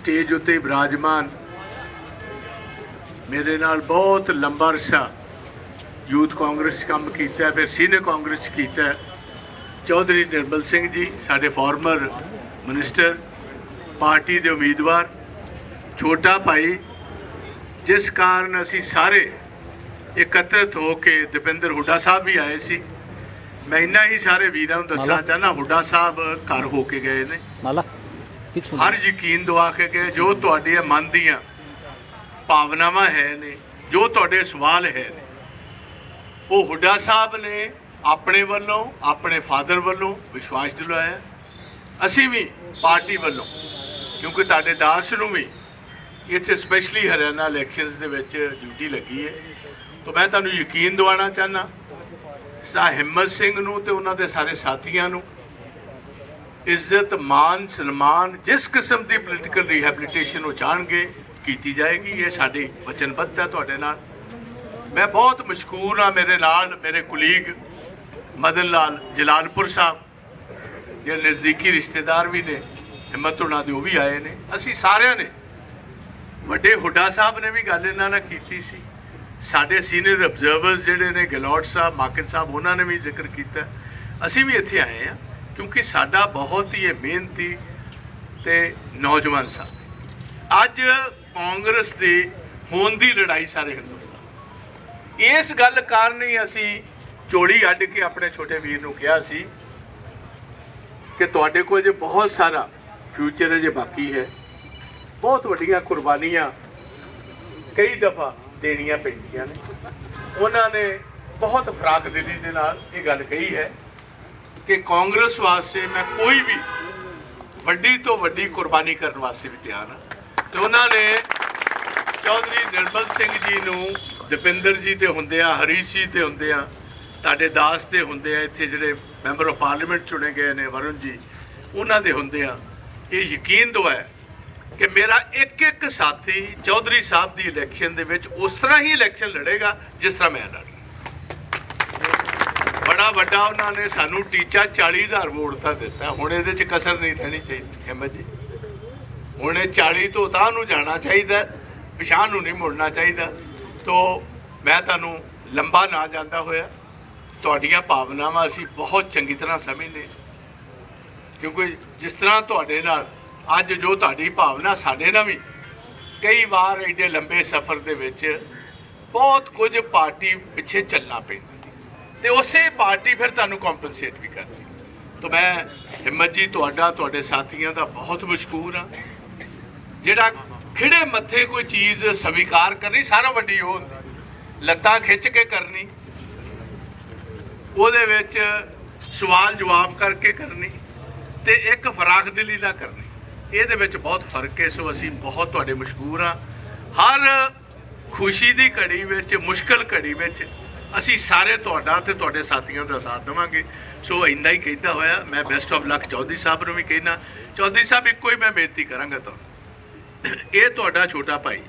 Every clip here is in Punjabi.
ਸਟੇਜ ਉੱਤੇ ਬਿਰਾਜਮਾਨ। ਮੇਰੇ ਨਾਲ ਬਹੁਤ ਲੰਬਾ ਅਰਸਾ ਯੂਥ ਕਾਂਗਰਸ ਕੰਮ ਕੀਤਾ ਫਿਰ ਸੀਨੀਅਰ ਕਾਂਗਰਸ ਕੀਤਾ। ਚੌਧਰੀ ਨਿਰਮਲ ਸਿੰਘ ਜੀ ਸਾਡੇ ਫਾਰਮਰ ਮਿਨਿਸਟਰ ਪਾਰਟੀ ਦੇ ਉਮੀਦਵਾਰ ਛੋਟਾ ਭਾਈ ਜਿਸ ਕਾਰਨ ਅਸੀਂ ਸਾਰੇ ਇਕੱਤਰਿਤ ਹੋ ਕੇ ਦਪਿੰਦਰ ਹੁੱਡਾ ਸਾਹਿਬ ਵੀ ਆਏ ਸੀ। ਮੈਂ ਇੰਨਾ ਹੀ ਸਾਰੇ ਵੀਰਾਂ ਨੂੰ ਦੱਸਣਾ ਚਾਹਨਾ ਹੁੱਡਾ ਸਾਹਿਬ ਘਰ ਹੋ ਕੇ ਗਏ ਨੇ। ਮਾਲਾ। ਹਰ ਯਕੀਨ ਦਵਾ ਕੇ ਗਏ ਜੋ ਤੁਹਾਡੇ ਮਨ ਦੀਆਂ ਭਾਵਨਾਵਾਂ ਹੈ ਨੇ, ਜੋ ਤੁਹਾਡੇ ਸਵਾਲ ਹੈ ਨੇ, ਉਹ ਹੁੱਡਾ ਸਾਹਿਬ ਨੇ ਆਪਣੇ ਵੱਲੋਂ, ਆਪਣੇ ਫਾਦਰ ਵੱਲੋਂ ਵਿਸ਼ਵਾਸ ਦਿਲਾਇਆ। ਅਸੀਂ ਵੀ ਪਾਰਟੀ ਵੱਲੋਂ, ਕਿਉਂਕਿ ਤੁਹਾਡੇ ਦਾਸ ਨੂੰ ਵੀ ਇੱਥੇ ਸਪੈਸ਼ਲੀ ਹਰਿਆਣਾ ਇਲੈਕਸ਼ਨਸ ਦੇ ਵਿੱਚ ਡਿਊਟੀ ਲੱਗੀ ਹੈ। ਤਾਂ ਮੈਂ ਤੁਹਾਨੂੰ ਯਕੀਨ ਦਿਵਾਉਣਾ ਚਾਹਨਾ ਸਾ ਹਿੰਮਤ ਸਿੰਘ ਨੂੰ ਤੇ ਉਹਨਾਂ ਦੇ ਸਾਰੇ ਸਾਥੀਆਂ ਨੂੰ ਇੱਜ਼ਤ, ਮਾਨ, ਸਨਮਾਨ, ਜਿਸ ਕਿਸਮ ਦੀ ਪੋਲੀਟੀਕਲ ਰੀਹੈਬਿਲਿਟੇਸ਼ਨ ਉਹ ਚਾਹਣਗੇ, ਕੀਤੀ ਜਾਏਗੀ। ਇਹ ਸਾਡੀ ਵਚਨਬੱਧ ਹੈ ਤੁਹਾਡੇ ਨਾਲ। ਮੈਂ ਬਹੁਤ ਮਸ਼ਕੂਰ ਹਾਂ ਮੇਰੇ ਨਾਲ ਮੇਰੇ ਕੁਲੀਗ ਮਦਨ ਲਾਲ, ਜਲਾਲਪੁਰ ਸਾਹਿਬ, ਜਿਹੜੇ ਨਜ਼ਦੀਕੀ ਰਿਸ਼ਤੇਦਾਰ ਵੀ ਨੇ, ਹਿੰਮਤ ਉਹਨਾਂ ਦੇ ਉਹ ਵੀ ਆਏ ਨੇ। ਅਸੀਂ ਸਾਰਿਆਂ ਨੇ, ਵੱਡੇ ਹੁੱਡਾ ਸਾਹਿਬ ਨੇ ਵੀ ਗੱਲ ਇਹਨਾਂ ਨਾਲ ਕੀਤੀ ਸੀ। ਸਾਡੇ ਸੀਨੀਅਰ ਅਬਜ਼ਰਵਰਸ ਜਿਹੜੇ ਨੇ, ਗਲੋਟ ਸਾਹਿਬ, ਮਾਕਨ ਸਾਹਿਬ, ਉਹਨਾਂ ਨੇ ਵੀ ਜ਼ਿਕਰ ਕੀਤਾ। ਅਸੀਂ ਵੀ ਇੱਥੇ ਆਏ ਆ ਕਿਉਂਕਿ ਸਾਡਾ ਬਹੁਤ ਹੀ ਇਹ ਮਿਹਨਤੀ ਤੇ ਨੌਜਵਾਨ ਸਾਹਿਬ ਅੱਜ ਕਾਂਗਰਸ ਦੇ ਹੋਣ ਦੀ ਲੜਾਈ ਸਾਰੇ ਹਿੰਦੁਸਤਾਨ ਇਸ ਗੱਲ ਕਾਰਨ ਹੀ ਅਸੀਂ ਚੋੜੀ ਅੱਡ ਕੇ ਆਪਣੇ ਛੋਟੇ ਵੀਰ ਨੂੰ ਕਿਹਾ ਸੀ ਕਿ ਤੁਹਾਡੇ ਕੋਲ ਜੇ ਬਹੁਤ ਸਾਰਾ ਫਿਊਚਰ ਅਜੇ ਬਾਕੀ ਹੈ, ਬਹੁਤ ਵੱਡੀਆਂ ਕੁਰਬਾਨੀਆਂ ਕਈ ਦਫਾ ਦੇਣੀਆਂ ਪੈਂਦੀਆਂ ਨੇ। ਉਹਨਾਂ ਨੇ ਬਹੁਤ ਫਰਾਕ ਦਿਲੀ ਦੇ ਨਾਲ ਇਹ ਗੱਲ ਕਹੀ ਹੈ ਕਿ ਕਾਂਗਰਸ ਵਾਸਤੇ ਮੈਂ ਕੋਈ ਵੀ ਵੱਡੀ ਤੋਂ ਵੱਡੀ ਕੁਰਬਾਨੀ ਕਰਨ ਵਾਸਤੇ ਵੀ ਤਿਆਰ ਹਾਂ। ਤੇ ਉਹਨਾਂ ਨੇ ਚੌਧਰੀ ਨਿਰਮਲ ਸਿੰਘ ਜੀ ਨੂੰ, ਦਪਿੰਦਰ ਜੀ ਤੇ ਹੁੰਦੇ ਆ, ਹਰੀਸ਼ ਜੀ ਤੇ ਹੁੰਦੇ ਆ, ਤੁਹਾਡੇ ਦਾਸ ਤੇ ਹੁੰਦੇ ਆ, ਇੱਥੇ ਜਿਹੜੇ ਮੈਂਬਰ ਆਫ ਪਾਰਲੀਮੈਂਟ ਚੁਣੇ ਗਏ ਨੇ ਵਰੁਣ ਜੀ, ਉਹਨਾਂ ਦੇ ਹੁੰਦੇ ਆ। ਇਹ ਯਕੀਨ ਦਵਾਇਆ ਕਿ ਮੇਰਾ ਇੱਕ ਇੱਕ ਸਾਥੀ ਚੌਧਰੀ ਸਾਹਿਬ ਦੀ ਇਲੈਕਸ਼ਨ ਦੇ ਵਿੱਚ ਉਸ ਤਰ੍ਹਾਂ ਹੀ ਇਲੈਕਸ਼ਨ ਲੜੇਗਾ ਜਿਸ ਤਰ੍ਹਾਂ ਮੈਂ ਲੜ। ਬੜਾ ਵੱਡਾ ਉਹਨਾਂ ਨੇ ਸਾਨੂੰ ਟੀਚਾ 40000 ਵੋਟ ਦਾ ਦਿੱਤਾ। ਹੁਣ ਇਹਦੇ 'ਚ ਕਸਰ ਨਹੀਂ ਰਹਿਣੀ ਚਾਹੀਦੀ ਹਿੰਮਤ ਜੀ। ਹੁਣ ਇਹ 40 ਤੋਂ ਤਾਂ ਨੂੰ ਜਾਣਾ ਚਾਹੀਦਾ ਪਿਛਾਂ ਨੂੰ ਨਹੀਂ ਮੁੜਨਾ ਚਾਹੀਦਾ। ਤੋਂ ਮੈਂ ਤੁਹਾਨੂੰ ਲੰਬਾ ਨਾ ਜਾਂਦਾ ਹੋਇਆ। ਤੁਹਾਡੀਆਂ ਭਾਵਨਾਵਾਂ ਅਸੀਂ ਬਹੁਤ ਚੰਗੀ ਤਰ੍ਹਾਂ ਸਮਝਦੇ ਕਿਉਂਕਿ ਜਿਸ ਤਰ੍ਹਾਂ ਤੁਹਾਡੇ ਨਾਲ ਅੱਜ ਜੋ ਤੁਹਾਡੀ ਭਾਵਨਾ ਸਾਡੇ ਨਾਲ ਵੀ ਕਈ ਵਾਰ ਐਡੇ ਲੰਬੇ ਸਫ਼ਰ ਦੇ ਵਿੱਚ ਬਹੁਤ ਕੁਝ ਪਾਰਟੀ ਪਿੱਛੇ ਚੱਲਣਾ ਪੈਂਦਾ। ਤੇ ਉਸੇ ਪਾਰਟੀ ਫਿਰ ਤੁਹਾਨੂੰ ਕੰਪਨਸੇਟ ਵੀ ਕਰਦੀ। ਤਾਂ ਮੈਂ ਹਿੰਮਤ ਜੀ, ਤੁਹਾਡਾ, ਤੁਹਾਡੇ ਸਾਥੀਆਂ ਦਾ ਬਹੁਤ ਮਸ਼ਕੂਰ ਹਾਂ। ਜਿਹੜਾ ਖਿੜੇ ਮੱਥੇ ਕੋਈ ਚੀਜ਼ ਸਵੀਕਾਰ ਕਰਨੀ ਸਾਰਾ ਵੱਡੀ ਉਹ ਹੁੰਦੀ। ਲੱਤਾਂ ਖਿੱਚ ਕੇ ਕਰਨੀ। ਉਹਦੇ ਵਿੱਚ ਸਵਾਲ ਜਵਾਬ ਕਰਕੇ ਕਰਨੀ ਤੇ ਇੱਕ ਫਰਾਖ ਦਿਲੀ ਨਾਲ ਕਰਨੀ। ਇਹਦੇ ਵਿੱਚ ਬਹੁਤ ਫ਼ਰਕ ਹੈ, ਸੋ ਅਸੀਂ ਬਹੁਤ ਤੁਹਾਡੇ ਮਸ਼ਹੂਰ ਆ ਹਰ ਖੁਸ਼ੀ ਦੀ ਘੜੀ ਵਿੱਚ, ਮੁਸ਼ਕਲ ਘੜੀ ਵਿੱਚ ਅਸੀਂ ਸਾਰੇ ਤੁਹਾਡਾ ਤੇ ਤੁਹਾਡੇ ਸਾਥੀਆਂ ਦਾ ਸਾਥ ਦੇਵਾਂਗੇ। ਸੋ ਇੰਨਾ ਹੀ ਕਹਿੰਦਾ ਹੋਇਆ, ਮੈਂ best of luck Chaudhary Sahib ਨੂੰ ਵੀ ਕਹਿਣਾ ਚੌਧਰੀ ਸਾਹਿਬ, ਇੱਕੋ ਹੀ ਮੈਂ ਬੇਨਤੀ ਕਰਾਂਗਾ ਤੁਹਾਨੂੰ। ਇਹ ਤੁਹਾਡਾ ਛੋਟਾ ਭਾਈ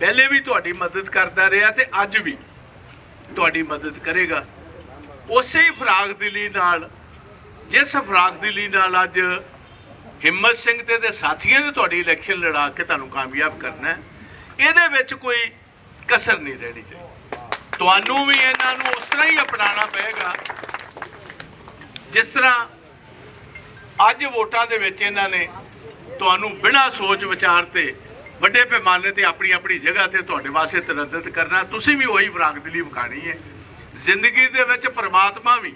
ਪਹਿਲੇ ਵੀ ਤੁਹਾਡੀ ਮਦਦ ਕਰਦਾ ਰਿਹਾ ਤੇ ਅੱਜ ਵੀ ਤੁਹਾਡੀ ਮਦਦ ਕਰੇਗਾ। ਉਸੇ ਹੀ ਫਰਾਗ ਦਿਲੀ ਨਾਲ, ਜਿਸ ਫਰਾਗ ਦਿਲੀ ਨਾਲ ਅੱਜ ਹਿੰਮਤ ਸਿੰਘ ਤੇ ਦੇ ਸਾਥੀਆਂ ਨੇ ਤੁਹਾਡੀ ਇਲੈਕਸ਼ਨ ਲੜਾ ਕੇ ਤੁਹਾਨੂੰ ਕਾਮਯਾਬ ਕਰਨਾ ਹੈ। ਇਹਦੇ ਵਿੱਚ ਕੋਈ ਕਸਰ ਨਹੀਂ ਰਹਿਣੀ ਚਾਹੀਦੀ। ਤੁਹਾਨੂੰ ਵੀ ਇਹਨਾਂ ਨੂੰ ਉਸ ਤਰ੍ਹਾਂ ਹੀ ਅਪਣਾਉਣਾ ਪਏਗਾ, ਜਿਸ ਤਰ੍ਹਾਂ ਅੱਜ ਵੋਟਾਂ ਦੇ ਵਿੱਚ ਇਹਨਾਂ ਨੇ ਤੁਹਾਨੂੰ ਬਿਨਾਂ ਸੋਚ ਵਿਚਾਰ ਤੇ ਵੱਡੇ ਪੈਮਾਨੇ ਤੇ ਆਪਣੀ ਆਪਣੀ ਜਗ੍ਹਾ ਤੇ ਤੁਹਾਡੇ ਵਾਸਤੇ ਤਰੱਦਦ ਕਰਨਾ, ਤੁਸੀਂ ਵੀ ਉਹੀ ਫਰਾਗਦਲੀ ਵਿਖਾਣੀ ਹੈ। ਜ਼ਿੰਦਗੀ ਦੇ ਵਿੱਚ ਪ੍ਰਮਾਤਮਾ ਵੀ,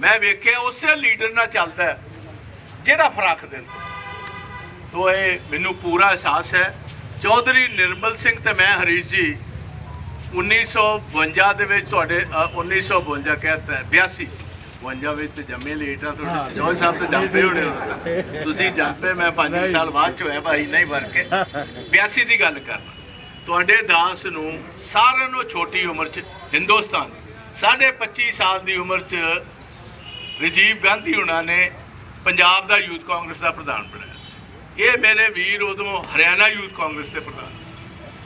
ਮੈਂ ਵੇਖਿਆ ਉਸੇ ਲੀਡਰ ਨਾਲ ਚੱਲਦਾ ਜਿਹੜਾ ਫਰਾਕ ਦਿੰਦਾ ਤੋ ਇਹ ਮੈਨੂੰ ਪੂਰਾ ਅਹਿਸਾਸ ਹੈ। ਚੌਧਰੀ ਨਿਰਮਲ ਸਿੰਘ ਤੇ ਮੈਂ ਹਰੀਸ਼ ਜੀ 1952 ਦੇ ਵਿੱਚ ਤੁਹਾਡੇ ਅ, 1952 ਕਹਿੰਦਾ 82 ਚ। 52 ਵਿੱਚ ਜੰਮੇ ਲੇਟ ਤੁਹਾਡੇ। ਜੋਨ ਸਾਹਿਬ ਤੇ ਜੰਮੇ ਹੋਣੇ। ਤੁਸੀਂ ਜੰਮੇ ਮੈਂ 5 ਸਾਲ ਬਾਅਦ ਚ ਹੋਇਆ ਭਾਈ ਨਹੀਂ ਵਰ ਕੇ 82 ਦੀ ਗੱਲ ਕਰਨਾ ਤੁਹਾਡੇ ਦਾਸ ਨੂੰ ਸਾਰਿਆਂ ਨੂੰ ਛੋਟੀ ਉਮਰ ਚ ਹਿੰਦੁਸਤਾਨ ਸਾਢੇ 25 ਸਾਲ ਦੀ ਉਮਰ ਚ ਰਾਜੀਵ ਗਾਂਧੀ ਹੁਣਾਂ ਨੇ ਪੰਜਾਬ ਦਾ ਯੂਥ ਕਾਂਗਰਸ ਦਾ ਪ੍ਰਧਾਨ ਬਣਾਇਆ ਸੀ। ਇਹ ਮੇਰੇ ਵੀਰ ਉਦੋਂ ਹਰਿਆਣਾ ਯੂਥ ਕਾਂਗਰਸ ਦੇ ਪ੍ਰਧਾਨ ਸੀ।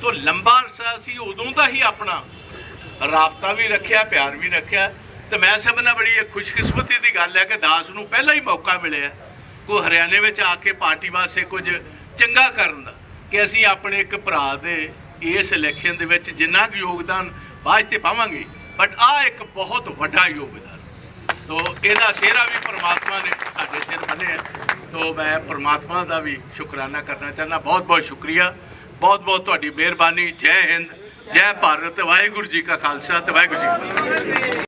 ਤੋਂ ਲੰਬਾ ਅਰਸਾ ਸੀ, ਉਦੋਂ ਦਾ ਹੀ ਆਪਣਾ ਰਾਬਤਾ ਵੀ ਰੱਖਿਆ, ਪਿਆਰ ਵੀ ਰੱਖਿਆ। ਤੇ ਮੈਂ ਸਭ ਨਾਲ ਬੜੀ ਇਹ ਖੁਸ਼ਕਿਸਮਤੀ ਦੀ ਗੱਲ ਹੈ ਕਿ ਦਾਸ ਨੂੰ ਪਹਿਲਾਂ ਹੀ ਮੌਕਾ ਮਿਲਿਆ ਕੋ ਹਰਿਆਣੇ ਵਿੱਚ ਆ ਕੇ ਪਾਰਟੀ ਵਾਸਤੇ ਕੁਝ ਚੰਗਾ ਕਰਨ ਦਾ, ਕਿ ਅਸੀਂ ਆਪਣੇ ਇੱਕ ਭਰਾ ਦੇ ਇਸ ਇਲੈਕਸ਼ਨ ਦੇ ਵਿੱਚ ਜਿੰਨਾ ਕੁ ਯੋਗਦਾਨ ਬਾਅਦ ਤੇ ਪਾਵਾਂਗੇ ਬਟ ਆ ਇੱਕ ਬਹੁਤ ਵੱਡਾ ਯੋਗਦਾਨ। ਤੋ ਇਹਦਾ ਸਿਹਰਾ ਵੀ ਪਰਮਾਤਮਾ ਨੇ ਸਾਡੇ ਸਿਰ ਬੰਨਿਆ ਤੋ ਮੈਂ ਪਰਮਾਤਮਾ ਦਾ ਵੀ ਸ਼ੁਕਰਾਨਾ ਕਰਨਾ ਚਾਹੁੰਦਾ ਬਹੁਤ ਬਹੁਤ ਸ਼ੁਕਰੀਆ। ਬਹੁਤ ਬਹੁਤ ਤੁਹਾਡੀ ਮਿਹਰਬਾਨੀ। ਜੈ ਹਿੰਦ, ਜੈ ਭਾਰਤ, ਵਾਹਿਗੁਰੂ ਜੀ ਕਾ ਖਾਲਸਾ ਤੇ ਵਾਹਿਗੁਰੂ ਜੀ ਕੀ ਫਤਿਹ।